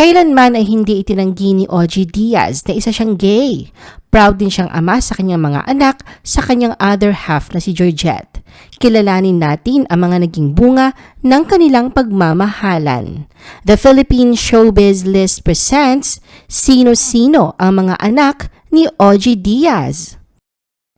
Kailanman ay hindi itinanggi ni OG Diaz na isa siyang gay. Proud din siyang ama sa kanyang mga anak sa kanyang other half na si Georgette. Kilalanin natin ang mga naging bunga ng kanilang pagmamahalan. The Philippine Showbiz List presents Sino-Sino ang mga anak ni OG Diaz.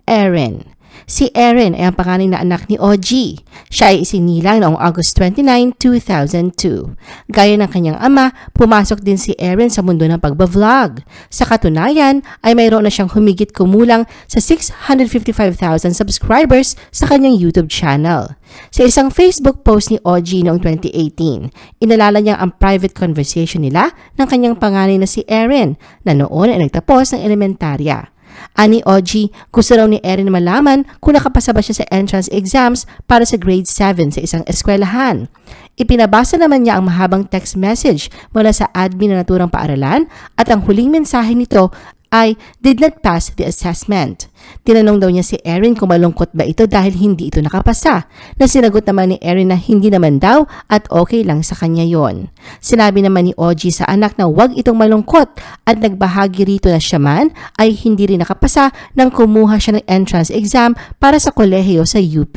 Erin Si Erin ay ang panganay na anak ni OG. Siya ay isinilang noong August 29, 2002. Gaya ng kanyang ama, pumasok din si Erin sa mundo ng pagbablog. Sa katunayan, ay mayroon na siyang humigit kumulang sa 655,000 subscribers sa kanyang YouTube channel. Sa isang Facebook post ni OG noong 2018, inalala niya ang private conversation nila ng kanyang panganay na si Erin na noon ay nagtapos ng elementarya. Ani OG, gusto raw ni Erin malaman kung nakapasa ba siya sa entrance exams para sa grade 7 sa isang eskwelahan. Ipinabasa naman niya ang mahabang text message mula sa admin na naturang paaralan at ang huling mensahe nito ay did not pass the assessment. Tinanong daw niya si Erin kung malungkot ba ito dahil hindi ito nakapasa. Na naman ni Erin na hindi naman daw at okay lang sa kanya yon. Sinabi naman ni OG sa anak na huwag itong malungkot at nagbahagi rito na siya man ay hindi rin nakapasa nang kumuha siya ng entrance exam para sa kolehiyo sa UP.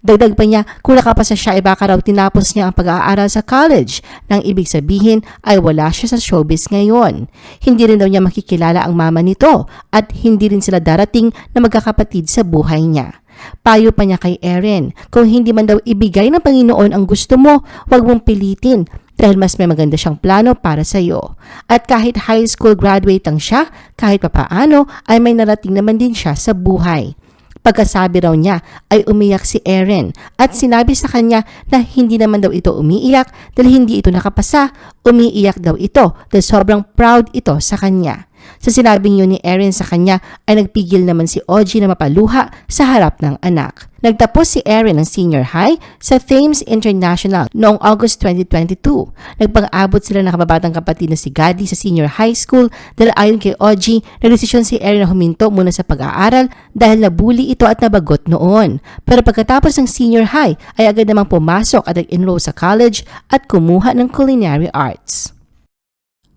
Dagdag pa niya, kung nakapasa siya ay baka raw tinapos niya ang pag-aaral sa college, nang ibig sabihin ay wala siya sa showbiz ngayon. Hindi rin daw niya makikilala ang mama nito at hindi rin sila darating na magkakapatid sa buhay niya. Payo pa niya kay Erin, kung hindi man daw ibigay ng Panginoon ang gusto mo, huwag mong pilitin dahil mas may maganda siyang plano para sa iyo. At kahit high school graduate lang siya, kahit papaano ay may narating naman din siya sa buhay. Pagkasabi raw niya ay umiyak si Erin at sinabi sa kanya na hindi naman daw ito umiiyak dahil hindi ito nakapasa. Umiiyak daw ito dahil sobrang proud ito sa kanya. Sa sinabing yun ni Erin sa kanya ay nagpigil naman si OG na mapaluha sa harap ng anak. Nagtapos si Erin ng senior high sa Thames International noong August 2022. Nagpang-abot sila ng kababatang kapatid na si Gadi sa senior high school dahil ayon kay OG, nagdesisyon si Erin na huminto muna sa pag-aaral dahil nabuli ito at nabagot noon. Pero pagkatapos ng senior high ay agad namang pumasok at nag-enroll sa college at kumuha ng culinary arts.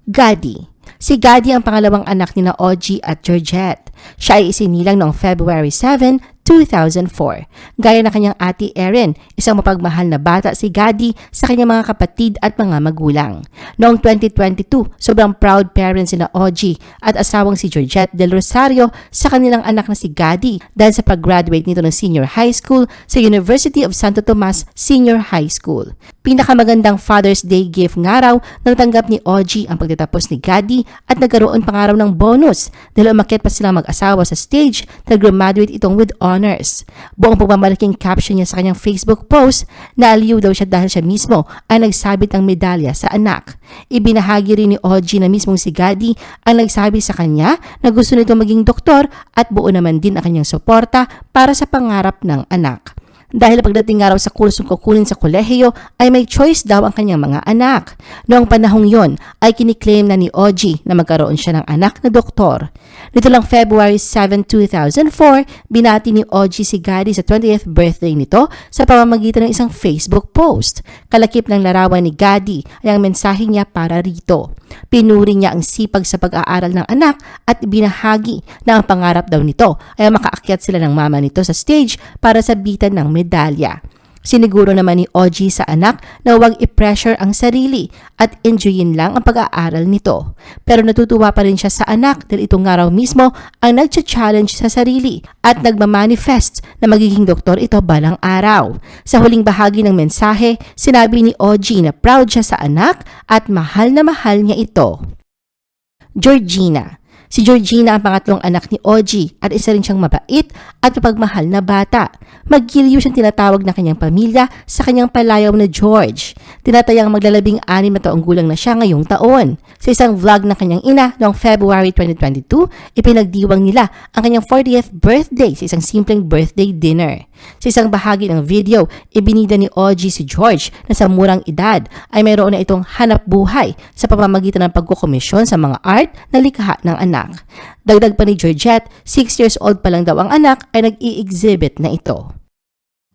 Gadi Si Gadi ang pangalawang anak ni na OG at Georgette. Siya ay isinilang noong February 7, 2004. Gaya na kanyang ate Erin, isang mapagmahal na bata si Gadi sa kanyang mga kapatid at mga magulang. Noong 2022, sobrang proud parents sina OG at asawang si Georgette Del Rosario sa kanilang anak na si Gadi dahil sa pag-graduate nito ng senior high school sa University of Santo Tomas Senior High School. Pinakamagandang Father's Day gift nga raw na natanggap ni OG ang pagtatapos ni Gadi at nagkaroon pa nga raw ng bonus dahil umakyat pa silang mag-asawa sa stage na graduate itong with honors. Buong pagmamalaking caption niya sa kanyang Facebook post na aliw daw siya dahil siya mismo ay nagsabit ng medalya sa anak. Ibinahagi rin ni OG na mismong si Gadi ang nagsabi sa kanya na gusto nito maging doktor at buo naman din ang kanyang suporta para sa pangarap ng anak. Dahil pagdating nga raw sa kursong kukunin sa kolehiyo ay may choice daw ang kanyang mga anak. Noong panahong yon ay kiniklaim na ni OG na magkaroon siya ng anak na doktor. Nito lang February 7, 2004, binati ni OG si Gadi sa 20th birthday nito sa pamamagitan ng isang Facebook post. Kalakip ng larawan ni Gadi ay ang mensahe niya para rito. Pinuri niya ang sipag sa pag-aaral ng anak at binahagi na ang pangarap daw nito ay makaakyat sila ng mama nito sa stage para sabitan ng medalya. Siniguro naman ni OG sa anak na huwag i-pressure ang sarili at enjoyin lang ang pag-aaral nito. Pero natutuwa pa rin siya sa anak dahil ito nga raw mismo ang nag-challenge sa sarili at nagmamanifest na magiging doktor ito balang araw. Sa huling bahagi ng mensahe, sinabi ni OG na proud siya sa anak at mahal na mahal niya ito. Georgina Si Georgina ang pangatlong anak ni OG at isa rin siyang mabait at mapagmahal na bata. Magkiliw siyang tinatawag na kanyang pamilya sa kanyang palayaw na George. Tinatayang maglalabing anim na taong gulang na siya ngayong taon. Sa isang vlog ng kanyang ina noong February 2022, ipinagdiwang nila ang kanyang 40th birthday sa isang simpleng birthday dinner. Sa isang bahagi ng video, ibinida ni OG si George na sa murang edad ay mayroon na itong hanap buhay sa pamamagitan ng pagkukomisyon sa mga art na likha ng anak. Dagdag pa ni Georgette, 6 years old pa lang daw ang anak ay nag-i-exhibit na ito.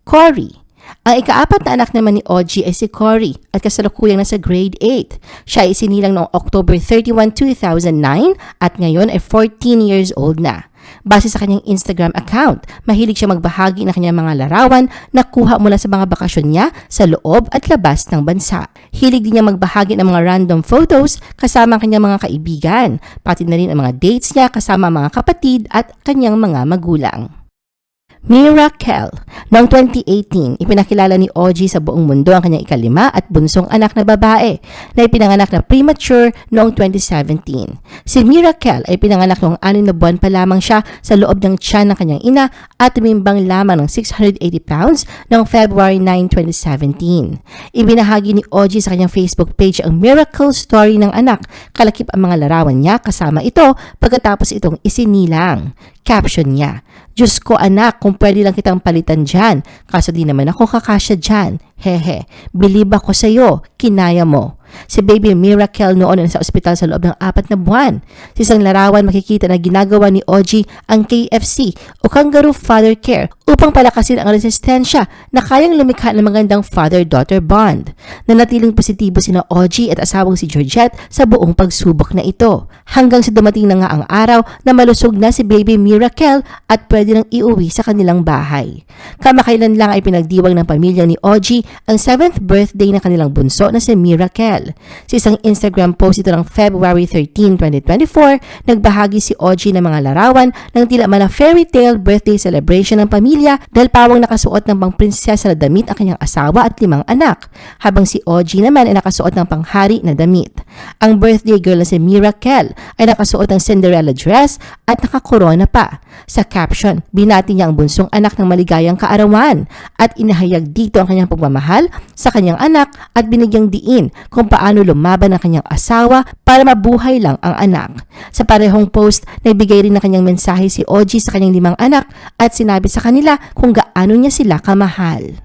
Cory Ang ikaapat na anak naman ni OG ay si Cory at kasalukuyang nasa grade 8. Siya ay isinilang noong October 31, 2009 at ngayon ay 14 years old na. Base sa kanyang Instagram account, mahilig siya magbahagi ng kanyang mga larawan na kuha mula sa mga bakasyon niya sa loob at labas ng bansa. Hilig din niya magbahagi ng mga random photos kasama ang kanyang mga kaibigan, pati na rin ang mga dates niya kasama ang mga kapatid at kanyang mga magulang. Miracle. Noong 2018, ipinakilala ni OG sa buong mundo ang kanyang ikalima at bunsong anak na babae na ipinanganak na premature noong 2017. Si Miracle ay pinanganak noong anim na buwan pa lamang siya sa loob ng tiyan ng kanyang ina at tumimbang lamang ng 680 pounds noong February 9, 2017. Ibinahagi ni OG sa kanyang Facebook page ang miracle story ng anak, kalakip ang mga larawan niya kasama ito pagkatapos itong isinilang. Caption niya, Diyos ko anak, kung pwede lang kitang palitan dyan, kaso di naman ako kakasya dyan. Hehe, believe ako sa'yo, kinaya mo. Si Baby Miracle noon ay nasa ospital sa loob ng apat na buwan. Sa isang larawan makikita na ginagawa ni OG ang KFC o Kangaroo Father Care upang palakasin ang resistensya na kayang lumikha ng magandang father-daughter bond. Nanatiling positibo sina OG at asawang si Georgette sa buong pagsubok na ito. Hanggang sa dumating na nga ang araw na malusog na si Baby Miracle at pwede nang iuwi sa kanilang bahay. Kamakailan lang ay pinagdiwang ng pamilya ni OG ang 7th birthday ng kanilang bunso na si Miracle. Sa isang Instagram post ito ng February 13, 2024, nagbahagi si OG ng mga larawan ng tila mana fairy tale birthday celebration ng pamilya dahil pawang nakasuot ng pang prinsesa na damit ang kanyang asawa at limang anak, habang si OG naman ay nakasuot ng panghari na damit. Ang birthday girl na si Miracle ay nakasuot ng Cinderella dress at nakakorona pa. Sa caption, binati niya ang bunsong anak ng maligayang kaarawan at inahayag dito ang kanyang pagmamahal sa kanyang anak at binigyang diin kung paano lumaban ang kanyang asawa para mabuhay lang ang anak. Sa parehong post, nagbigay rin ng kanyang mensahe si OG sa kanyang limang anak at sinabi sa kanila kung gaano niya sila kamahal.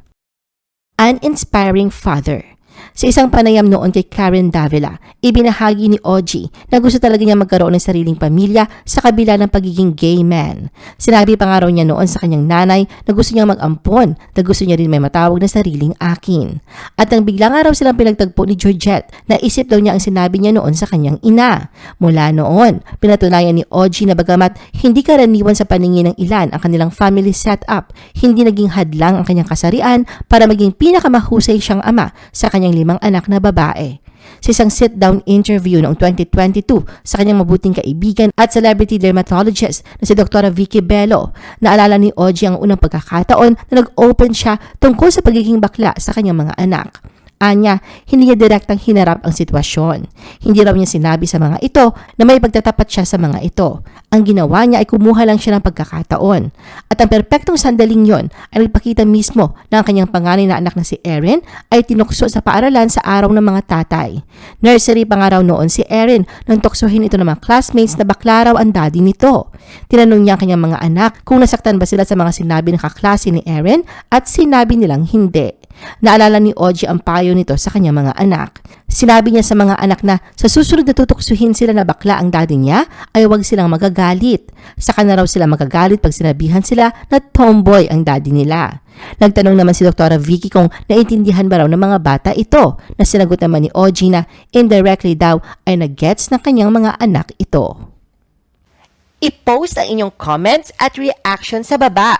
An Inspiring Father sa isang panayam noon kay Karen Davila, ibinahagi ni OG na gusto talaga niya magkaroon ng sariling pamilya sa kabila ng pagiging gay man. Sinabi pa nga raw niya noon sa kanyang nanay na gusto niya mag-ampon, na gusto niya rin may matawag na sariling akin. At nang bigla nga raw silang pinagtagpo ni Georgette, naisip daw niya ang sinabi niya noon sa kanyang ina. Mula noon, pinatunayan ni OG na bagamat hindi karaniwan sa paningin ng ilan ang kanilang family setup, hindi naging hadlang ang kanyang kasarian para maging pinakamahusay siyang ama sa kanyang limang anak na babae. Sa isang sit-down interview noong 2022 sa kanyang mabuting kaibigan at celebrity dermatologist na si Dr. Vicky Bello, naalala ni OG ang unang pagkakataon na nag-open siya tungkol sa pagiging bakla sa kanyang mga anak. Anya, hindi niya direktang hinarap ang sitwasyon. Hindi raw niya sinabi sa mga ito na may pagtatapat siya sa mga ito. Ang ginawa niya ay kumuha lang siya ng pagkakataon. At ang perpektong sandaling yon ay nagpakita mismo na ang kanyang panganay na anak na si Erin ay tinukso sa paaralan sa araw ng mga tatay. Nursery pa nga raw noon si Erin nang tuksohin ito ng mga classmates na bakla raw ang daddy nito. Tinanong niya ang kanyang mga anak kung nasaktan ba sila sa mga sinabi ng kaklase ni Erin at sinabi nilang hindi. Naalala ni Oji ang payo nito sa kanyang mga anak. Sinabi niya sa mga anak na sa susunod na tutuksuhin sila na bakla ang daddy niya ay huwag silang magagalit. Saka na raw sila magagalit pag sinabihan sila na tomboy ang daddy nila. Nagtanong naman si Dr. Vicky kung naintindihan ba raw ng mga bata ito na sinagot naman ni Oji na indirectly daw ay nag-gets ng kanyang mga anak ito. I-post ang inyong comments at reaction sa baba.